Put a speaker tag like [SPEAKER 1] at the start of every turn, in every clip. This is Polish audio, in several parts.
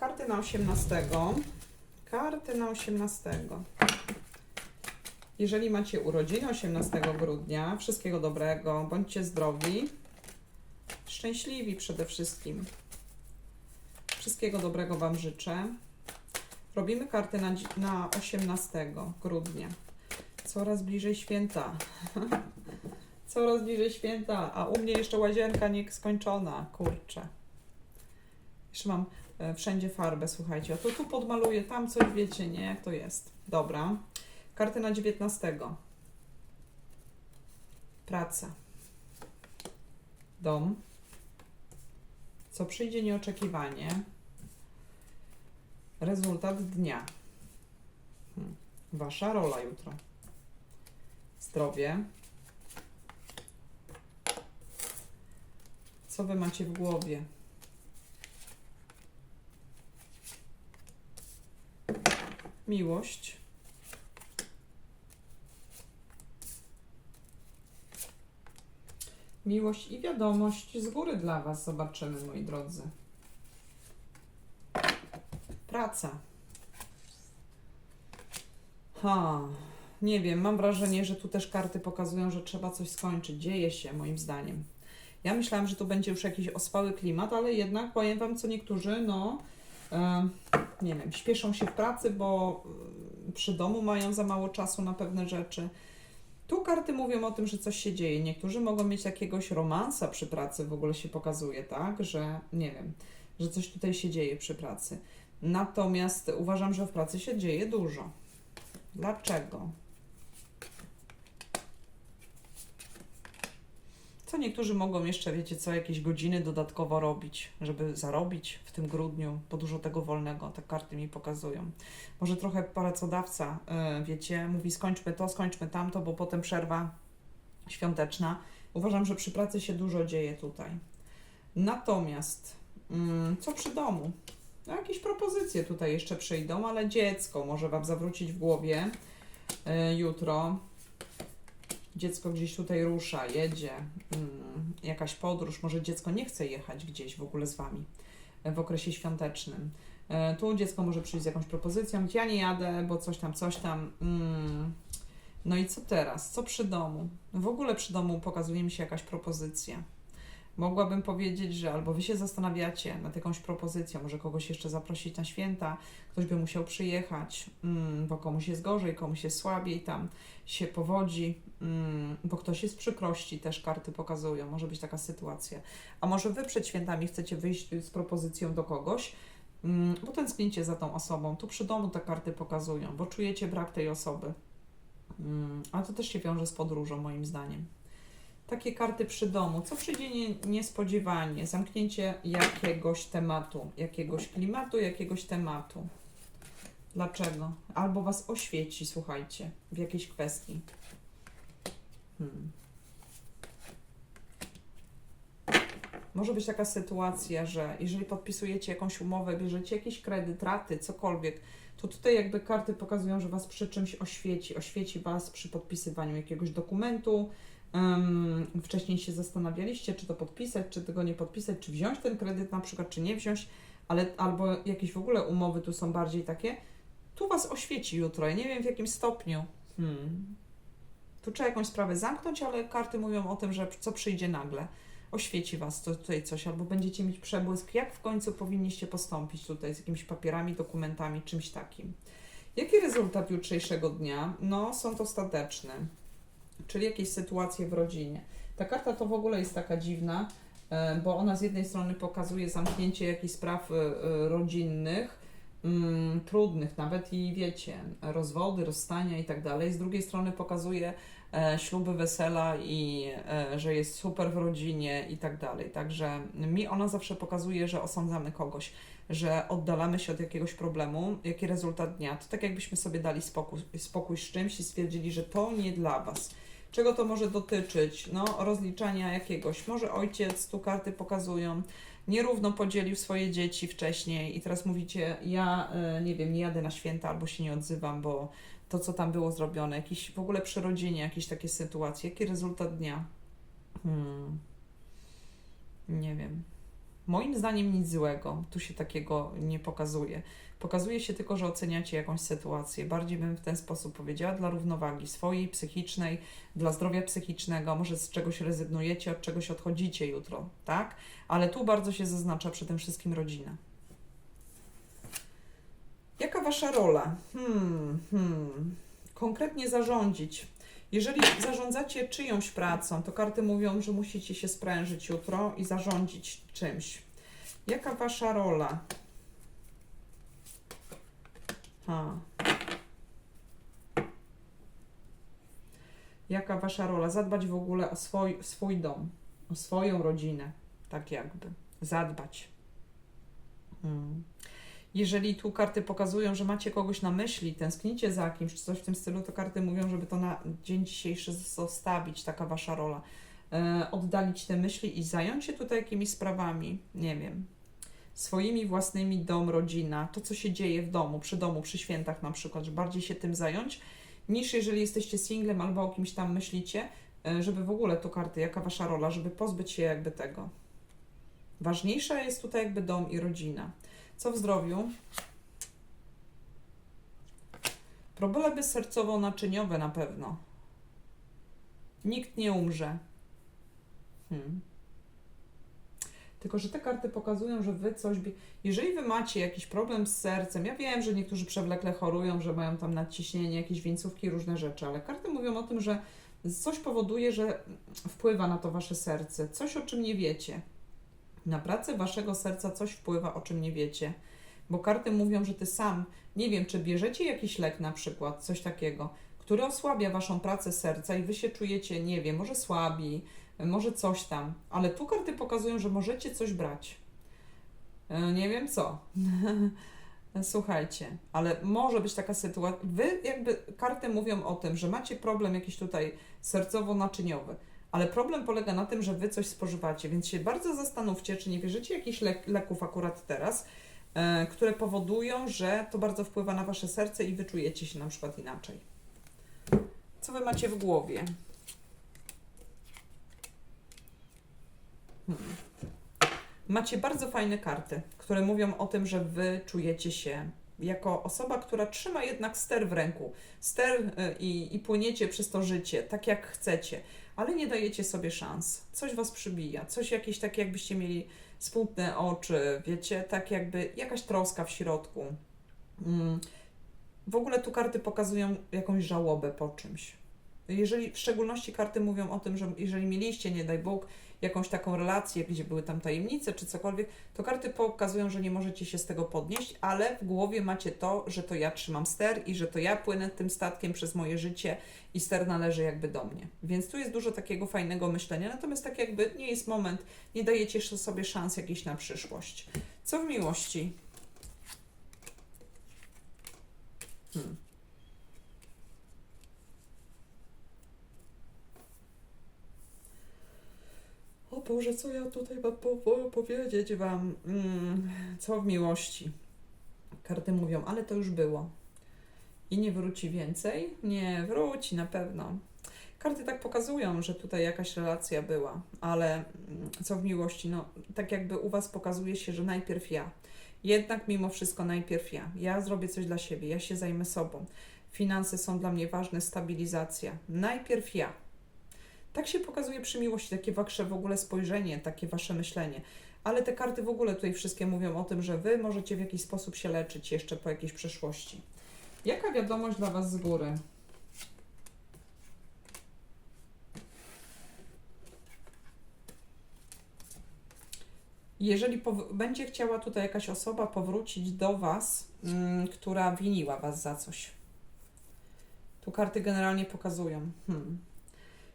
[SPEAKER 1] Karty na 18. Karty na 18. Jeżeli macie urodziny 18 grudnia, wszystkiego dobrego, bądźcie zdrowi, szczęśliwi przede wszystkim. Wszystkiego dobrego Wam życzę. Robimy karty na, na 18 grudnia. Coraz bliżej święta. Coraz bliżej święta, a u mnie jeszcze łazienka nie skończona. Kurczę. Jeszcze mam wszędzie farbę, słuchajcie. A to tu podmaluję, tam coś wiecie, nie? Jak to jest. Dobra. Karty na 19. Praca. Dom. Co przyjdzie nieoczekiwanie. Rezultat dnia. Hmm. Wasza rola jutro. Zdrowie. Co wy macie w głowie? Miłość. Miłość i wiadomość z góry dla Was zobaczymy, moi drodzy. Praca. Ha, nie wiem, mam wrażenie, że tu też karty pokazują, że trzeba coś skończyć. Dzieje się, moim zdaniem. Ja myślałam, że tu będzie już jakiś ospały klimat, ale jednak powiem Wam, co niektórzy, no, nie wiem, śpieszą się w pracy, bo przy domu mają za mało czasu na pewne rzeczy. Tu karty mówią o tym, że coś się dzieje. Niektórzy mogą mieć jakiegoś romansa przy pracy, w ogóle się pokazuje, tak, że nie wiem, że coś tutaj się dzieje przy pracy. Natomiast uważam, że w pracy się dzieje dużo. Dlaczego? Co niektórzy mogą jeszcze, wiecie co, jakieś godziny dodatkowo robić, żeby zarobić w tym grudniu, bo dużo tego wolnego, te karty mi pokazują. Może trochę pracodawca, yy, wiecie, mówi skończmy to, skończmy tamto, bo potem przerwa świąteczna. Uważam, że przy pracy się dużo dzieje tutaj. Natomiast, mm, co przy domu? No, jakieś propozycje tutaj jeszcze przyjdą, ale dziecko może Wam zawrócić w głowie yy, jutro. Dziecko gdzieś tutaj rusza, jedzie, mm, jakaś podróż, może dziecko nie chce jechać gdzieś w ogóle z Wami e, w okresie świątecznym. E, Tu dziecko może przyjść z jakąś propozycją, ja nie jadę, bo coś tam, coś tam. Mm. No i co teraz? Co przy domu? W ogóle przy domu pokazuje mi się jakaś propozycja. Mogłabym powiedzieć, że albo wy się zastanawiacie nad jakąś propozycją, może kogoś jeszcze zaprosić na święta, ktoś by musiał przyjechać, mm, bo komuś jest gorzej, komuś jest słabiej, tam się powodzi, mm, bo ktoś jest przykrości, też karty pokazują, może być taka sytuacja. A może wy przed świętami chcecie wyjść z propozycją do kogoś, mm, bo tęsknicie za tą osobą. Tu przy domu te karty pokazują, bo czujecie brak tej osoby. A to też się wiąże z podróżą, moim zdaniem. Takie karty przy domu. Co przyjdzie nie, niespodziewanie? Zamknięcie jakiegoś tematu, jakiegoś klimatu, jakiegoś tematu. Dlaczego? Albo was oświeci, słuchajcie, w jakiejś kwestii. Hmm. Może być taka sytuacja, że jeżeli podpisujecie jakąś umowę, bierzecie jakiś kredyt, raty, cokolwiek, to tutaj jakby karty pokazują, że was przy czymś oświeci. Oświeci was przy podpisywaniu jakiegoś dokumentu. Um, wcześniej się zastanawialiście, czy to podpisać, czy tego nie podpisać, czy wziąć ten kredyt na przykład, czy nie wziąć, ale albo jakieś w ogóle umowy tu są bardziej takie. Tu was oświeci jutro. Ja nie wiem w jakim stopniu. Hmm. Tu trzeba jakąś sprawę zamknąć, ale karty mówią o tym, że co przyjdzie nagle. Oświeci was to tutaj coś, albo będziecie mieć przebłysk, jak w końcu powinniście postąpić tutaj z jakimiś papierami, dokumentami, czymś takim. Jaki rezultat jutrzejszego dnia? No, sąd ostateczny, czyli jakieś sytuacje w rodzinie. Ta karta to w ogóle jest taka dziwna, e, bo ona z jednej strony pokazuje zamknięcie jakichś spraw e, e, rodzinnych, mm, trudnych nawet i wiecie, rozwody, rozstania i tak dalej. Z drugiej strony pokazuje śluby, wesela i że jest super w rodzinie i tak dalej. Także mi ona zawsze pokazuje, że osądzamy kogoś, że oddalamy się od jakiegoś problemu. Jaki rezultat dnia? To tak jakbyśmy sobie dali spokój, spokój z czymś i stwierdzili, że to nie dla Was. Czego to może dotyczyć? No, rozliczania jakiegoś. Może ojciec, tu karty pokazują, nierówno podzielił swoje dzieci wcześniej i teraz mówicie, ja e, nie wiem, nie jadę na święta albo się nie odzywam, bo to, co tam było zrobione, jakieś w ogóle przy rodzinie, jakieś takie sytuacje. Jaki rezultat dnia? Hmm. Nie wiem. Moim zdaniem nic złego, tu się takiego nie pokazuje. Pokazuje się tylko, że oceniacie jakąś sytuację. Bardziej bym w ten sposób powiedziała dla równowagi swojej, psychicznej, dla zdrowia psychicznego. Może z czegoś rezygnujecie, od czegoś odchodzicie jutro, tak? Ale tu bardzo się zaznacza przy tym wszystkim rodzina. Jaka wasza rola? Hmm, hmm. Konkretnie zarządzić. Jeżeli zarządzacie czyjąś pracą, to karty mówią, że musicie się sprężyć jutro i zarządzić czymś. Jaka wasza rola? Ha. Jaka wasza rola? Zadbać w ogóle o swój, swój dom, o swoją rodzinę, tak jakby. Zadbać. Hmm. Jeżeli tu karty pokazują, że macie kogoś na myśli, tęsknicie za kimś, czy coś w tym stylu, to karty mówią, żeby to na dzień dzisiejszy zostawić, taka wasza rola. E, oddalić te myśli i zająć się tutaj jakimiś sprawami, nie wiem, swoimi własnymi dom, rodzina, to co się dzieje w domu, przy domu, przy świętach na przykład, że bardziej się tym zająć, niż jeżeli jesteście singlem albo o kimś tam myślicie, e, żeby w ogóle to karty, jaka wasza rola, żeby pozbyć się jakby tego. Ważniejsza jest tutaj jakby dom i rodzina. Co w zdrowiu? Problemy sercowo-naczyniowe na pewno. Nikt nie umrze. Hmm. Tylko, że te karty pokazują, że wy coś. Jeżeli wy macie jakiś problem z sercem, ja wiem, że niektórzy przewlekle chorują, że mają tam nadciśnienie, jakieś wieńcówki, różne rzeczy, ale karty mówią o tym, że coś powoduje, że wpływa na to wasze serce, coś o czym nie wiecie. Na pracę waszego serca coś wpływa, o czym nie wiecie. Bo karty mówią, że ty sam, nie wiem, czy bierzecie jakiś lek na przykład, coś takiego, który osłabia waszą pracę serca i wy się czujecie, nie wiem, może słabi, może coś tam, ale tu karty pokazują, że możecie coś brać. E, Nie wiem co. Słuchajcie, ale może być taka sytuacja. Wy jakby karty mówią o tym, że macie problem jakiś tutaj sercowo-naczyniowy, ale problem polega na tym, że wy coś spożywacie, więc się bardzo zastanówcie, czy nie bierzecie jakichś lek- leków akurat teraz, e, które powodują, że to bardzo wpływa na wasze serce i wyczujecie się na przykład inaczej. Co wy macie w głowie? Hmm. Macie bardzo fajne karty, które mówią o tym, że wy czujecie się jako osoba, która trzyma jednak ster w ręku, ster y, i, i płyniecie przez to życie tak jak chcecie, ale nie dajecie sobie szans. Coś was przybija, coś jakieś takie, jakbyście mieli smutne oczy, wiecie, tak jakby jakaś troska w środku. Mm. W ogóle tu karty pokazują jakąś żałobę po czymś. Jeżeli w szczególności karty mówią o tym, że jeżeli mieliście, nie daj Bóg, jakąś taką relację, gdzie były tam tajemnice czy cokolwiek, to karty pokazują, że nie możecie się z tego podnieść, ale w głowie macie to, że to ja trzymam ster i że to ja płynę tym statkiem przez moje życie i ster należy jakby do mnie. Więc tu jest dużo takiego fajnego myślenia, natomiast tak jakby nie jest moment, nie dajecie sobie szans jakiejś na przyszłość. Co w miłości? Hmm. O Boże, co ja tutaj mam po, po, powiedzieć Wam? Mm, co w miłości? Karty mówią, ale to już było. I nie wróci więcej? Nie wróci na pewno. Karty tak pokazują, że tutaj jakaś relacja była, ale mm, co w miłości? No, tak jakby u Was pokazuje się, że najpierw ja. Jednak mimo wszystko najpierw ja. Ja zrobię coś dla siebie, ja się zajmę sobą. Finanse są dla mnie ważne, stabilizacja. Najpierw ja. Tak się pokazuje przy miłości, takie wasze w ogóle spojrzenie, takie wasze myślenie. Ale te karty w ogóle tutaj wszystkie mówią o tym, że wy możecie w jakiś sposób się leczyć jeszcze po jakiejś przeszłości. Jaka wiadomość dla was z góry? Jeżeli będzie chciała tutaj jakaś osoba powrócić do Was, mm, która winiła Was za coś. Tu karty generalnie pokazują. Hmm.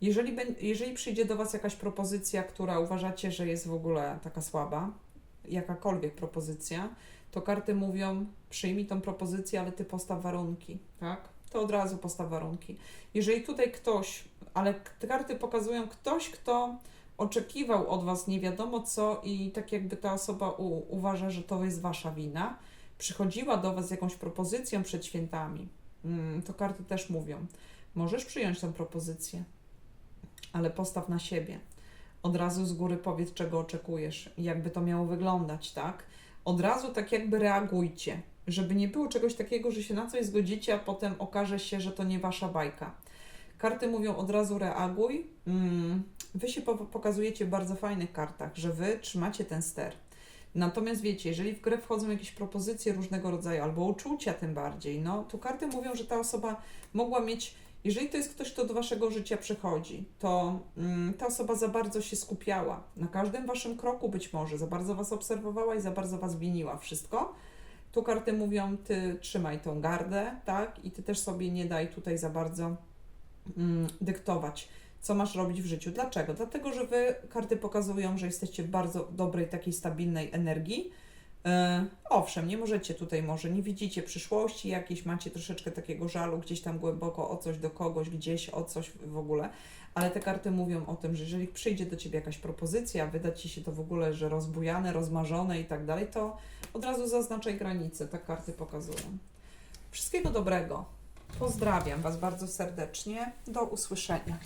[SPEAKER 1] Jeżeli, jeżeli przyjdzie do Was jakaś propozycja, która uważacie, że jest w ogóle taka słaba, jakakolwiek propozycja, to karty mówią: przyjmij tą propozycję, ale Ty postaw warunki, tak? To od razu postaw warunki. Jeżeli tutaj ktoś, ale k- karty pokazują ktoś, kto oczekiwał od Was nie wiadomo co i tak jakby ta osoba u, uważa, że to jest Wasza wina, przychodziła do Was z jakąś propozycją przed świętami, mm, to karty też mówią, możesz przyjąć tę propozycję, ale postaw na siebie. Od razu z góry powiedz, czego oczekujesz, jakby to miało wyglądać, tak? Od razu tak jakby reagujcie, żeby nie było czegoś takiego, że się na coś zgodzicie, a potem okaże się, że to nie wasza bajka. Karty mówią od razu reaguj. Mm, Wy się po- pokazujecie w bardzo fajnych kartach, że wy trzymacie ten ster. Natomiast wiecie, jeżeli w grę wchodzą jakieś propozycje różnego rodzaju, albo uczucia tym bardziej, no to karty mówią, że ta osoba mogła mieć, jeżeli to jest ktoś, kto do waszego życia przychodzi, to mm, ta osoba za bardzo się skupiała na każdym waszym kroku być może, za bardzo was obserwowała i za bardzo was winiła wszystko. Tu karty mówią, ty trzymaj tą gardę, tak? I ty też sobie nie daj tutaj za bardzo mm, dyktować, co masz robić w życiu. Dlaczego? Dlatego, że wy karty pokazują, że jesteście w bardzo dobrej, takiej stabilnej energii. E, owszem, nie możecie tutaj, może nie widzicie przyszłości jakiejś, macie troszeczkę takiego żalu gdzieś tam głęboko o coś do kogoś, gdzieś o coś w ogóle, ale te karty mówią o tym, że jeżeli przyjdzie do ciebie jakaś propozycja, wyda ci się to w ogóle, że rozbujane, rozmarzone i tak dalej, to od razu zaznaczaj granice, te karty pokazują. Wszystkiego dobrego. Pozdrawiam Was bardzo serdecznie. Do usłyszenia.